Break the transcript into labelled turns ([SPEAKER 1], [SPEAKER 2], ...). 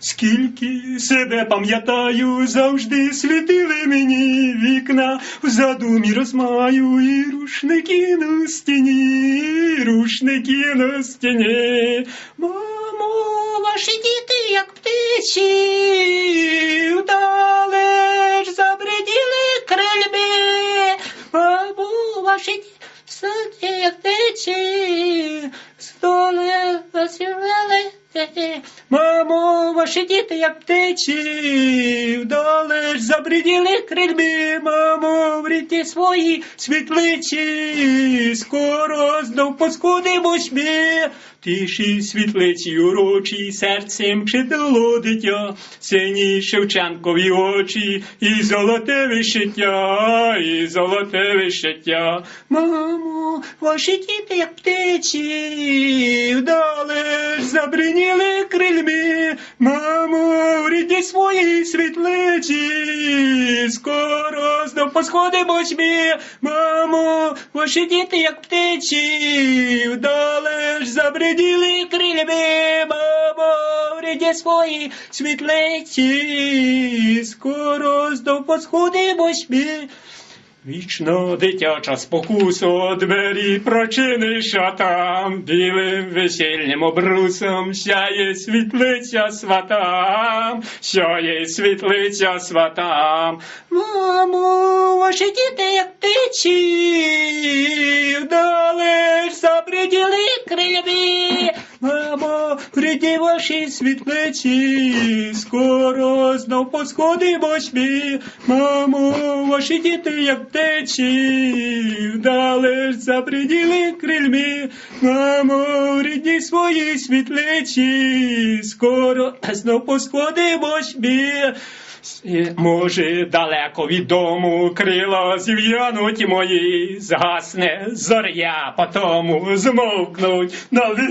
[SPEAKER 1] Скільки себе пам'ятаю, завжди світили мені вікна, в задумі розмаю і рушники на стіні, рушники на стіні. Мамо, ваші діти, як птичі, вдалеч забриділи крильби. Мамо, ваші діти, як птичі, столи засівели. Мамо, ваші діти, як птичі, вдалеч забриділи крильби, мамо, в ріті свої світличі, скоро знов поскудимось ми. Тиші світлиці урочі, серцем читало дитя, сині Шевченкові очі, і золоте вишиття, і золоте вишиття. Мамо, ваші діти, як птичі, вдалеч забриніли крильми, мамо, рідні свої світличі, скоро знов посходимось ми, мамо, ваші діти, як птичі, вдалеч забриділи крильми, мамо, рідні свої світлиці, скоро знов посходимось ми. Вічно дитяча спокусо двері прочиниш, а там білим весільним обрусом сяє світлиця сватам, сяє світлиця сватам. Мамо, ваші діти, як птичі, вдалеч забриділи крильми. Мамо, ваші світлиці, скоро знов посходимось ми. Мамо, ваші діти, як птичі, вдалеч за приділи крильми. Мамо, рідні свої світличі, скоро знов посходимось ми. Е, Може, далеко від дому крила зів'януть мої, згасне зоря, потому змовкнуть навік.